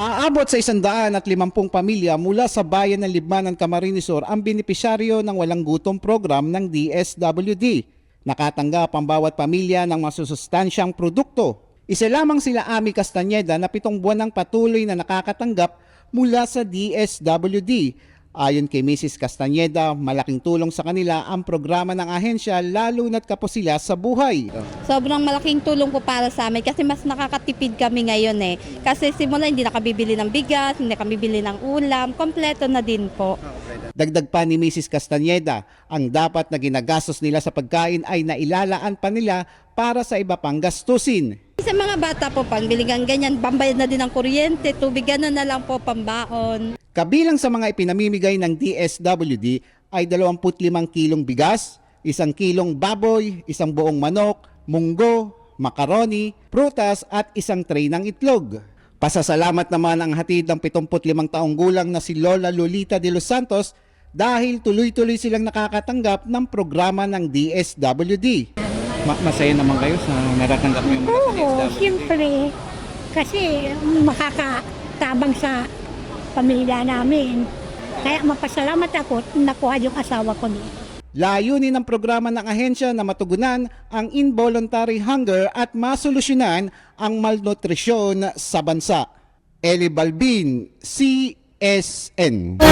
Aabot sa isandaan at limampung pamilya mula sa bayan ng Libmanan, Camarines Sur ang benepisyaryo ng walang gutom program ng DSWD. Nakatanggap ang bawat pamilya ng masusustansyang produkto. Isa lamang sila Ami Castañeda na pitong buwan ng patuloy na nakakatanggap mula sa DSWD. Ayon kay Mrs. Castañeda, malaking tulong sa kanila ang programa ng ahensya lalo na't kapos sila sa buhay. Sobrang malaking tulong po para sa amin kasi mas nakakatipid kami ngayon eh. Kasi simula hindi nakabibili ng bigas, hindi nakabibili ng ulam, kompleto na din po. Dagdag pa ni Mrs. Castañeda, ang dapat na ginagastos nila sa pagkain ay nailalaan pa nila para sa iba pang gastusin. Sa mga bata po, pangbiligan ganyan, pambayad na din ng kuryente, tubig, gano'n na lang po pambaon. Kabilang sa mga ipinamimigay ng DSWD ay 25 kilong bigas, isang kilong baboy, isang buong manok, munggo, makaroni, prutas at isang tray ng itlog. Pasasalamat naman ang hatid ng 75 taong gulang na si Lola Lolita de los Santos dahil tuloy-tuloy silang nakakatanggap ng programa ng DSWD. masaya naman kayo sa naratanggap niyo Oo, siyempre. Kasi makakatabang sa pamilya namin. Kaya mapasalamat ako nakuha yung asawa ko doon. Layunin ng programa ng ahensya na matugunan ang involuntary hunger at masolusyonan ang malnutrisyon sa bansa. Eli Balbin, CSN.